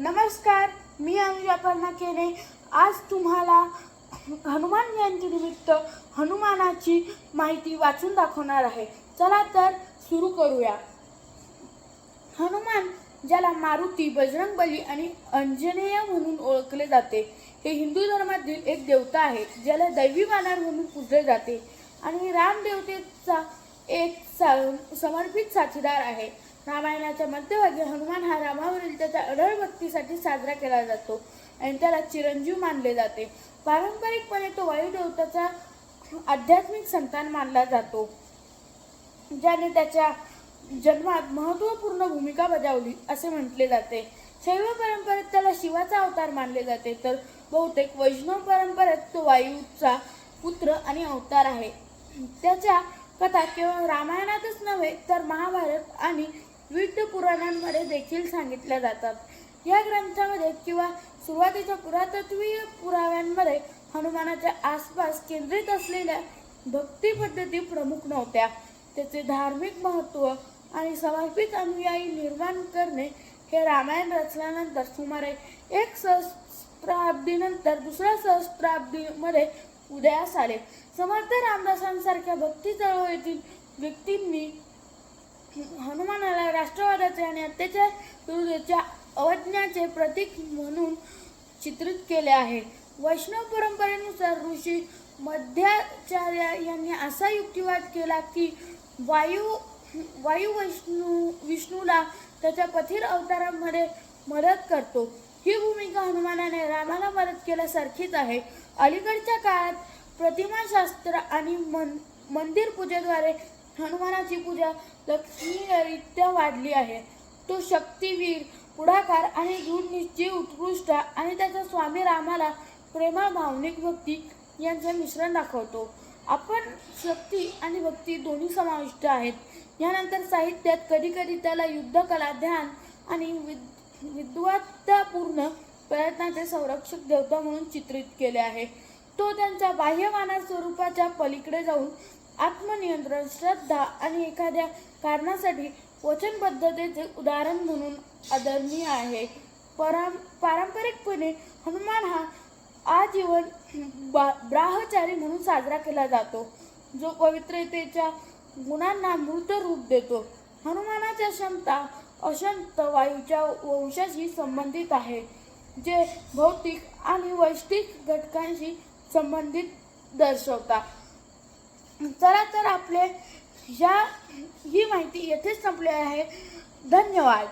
नमस्कार मी अनुजा पर्णा केने आज तुम्हाला हनुमान जयंती निमित्त हनुमानाची माहिती वाचून दाखवणार आहे. चला तर सुरू करूया. हनुमान ज्याला मारुती बजरंगबली आणि अंजनेय म्हणून ओळखले जाते हे हिंदू धर्मातील एक देवता आहे ज्याला दैवी वानर म्हणून पूजले जाते. आणि राम देवतेचा एक सा- समर्पित साथीदार आहे. रामायणाच्या मध्यभागी हनुमान हा रामावरील त्याच्या अढळ भक्तीसाठी साजरा केला जातो आणि त्याला चिरंजीव मानले जाते. पारंपरिकपणे तो वायुदेवताचा आध्यात्मिक संतान मानला जातो. ज्याने त्याच्या जन्मात महत्त्वपूर्ण भूमिका बजावली असे म्हटले जाते. शैव परंपरेत त्याला शिवाचा अवतार मानले जाते. तर बहुतेक वैष्णव परंपरेत तो वायूचा पुत्र आणि अवतार आहे. त्याच्या कथा केवळ रामायणातच नव्हे तर महाभारत आणि विविध पुराणांमध्ये देखील सांगितल्या जातात. या ग्रंथामध्ये किंवा सुरुवातीच्या पुरातत्वीय पुराव्यांमध्ये हनुमानाच्या आसपास केंद्रित असलेल्या भक्ती पद्धती प्रमुख नव्हत्या. त्याचे धार्मिक महत्त्व आणि समर्पित अनुयायी निर्माण करणे हे रामायण रचल्यानंतर सुमारे एक सहस्त्राब्दीनंतर दुसऱ्या सहस्त्राब्दीमध्ये उदयास आले. समर्थ रामदासांसारख्या भक्ती चळवळीतील व्यक्तींनी हनुमानाला राष्ट्रवादाचे आणि अत्याचार विरुद्धच्या अवज्ञाचे प्रतीक म्हणून चित्रित केले आहे. वैष्णव परंपरेनुसार ऋषी मध्याचार्य यांनी असा युक्तिवाद केला की वायू वायू वैष्णू विष्णूला त्याच्या पथिर अवतारामध्ये मदत करतो. ही भूमिका हनुमानाने रामाला मदत केल्यासारखीच आहे. अलीकडच्या काळात प्रतिमाशास्त्र आणि मन मंदिर पूजेद्वारे हनुमानाची पूजा लक्षणीयरित्या वाढली आहे. तो शक्तिवीर पुढाकार आणि दृढनिश्चय उत्कृष्ट आणि त्याचा स्वामी रामाला प्रेमळ भावनिक भक्ती यांचे मिश्रण दाखवतो. आपण शक्ती आणि भक्ती दोन्ही समाविष्ट आहेत. यानंतर साहित्यात कधीकधी त्याला युद्धकला ध्यान आणि विद विद्वत्तापूर्ण प्रयत्नाचे संरक्षक देवता म्हणून चित्रित केले आहे. तो त्यांच्या बाह्यमाना स्वरूपाच्या पलीकडे जाऊन आत्मनियंत्रण श्रद्धा आणि एखाद्या कारणासाठी वचनबद्धतेचे उदाहरण म्हणून आदरणीय आहे. पराम पारंपरिकपणे हनुमान हा आजीवन बा ब्राहचारी म्हणून साजरा केला जातो जो पवित्रतेच्या गुणांना मूर्त रूप देतो. हनुमानाच्या क्षमता अशांत वायूच्या वंशाशी संबंधित आहे जे भौतिक आणि वैश्विक घटकांशी संबंधित दर्शवतात. चला तर आपले या ही माहिती येथेच संपली आहे. धन्यवाद.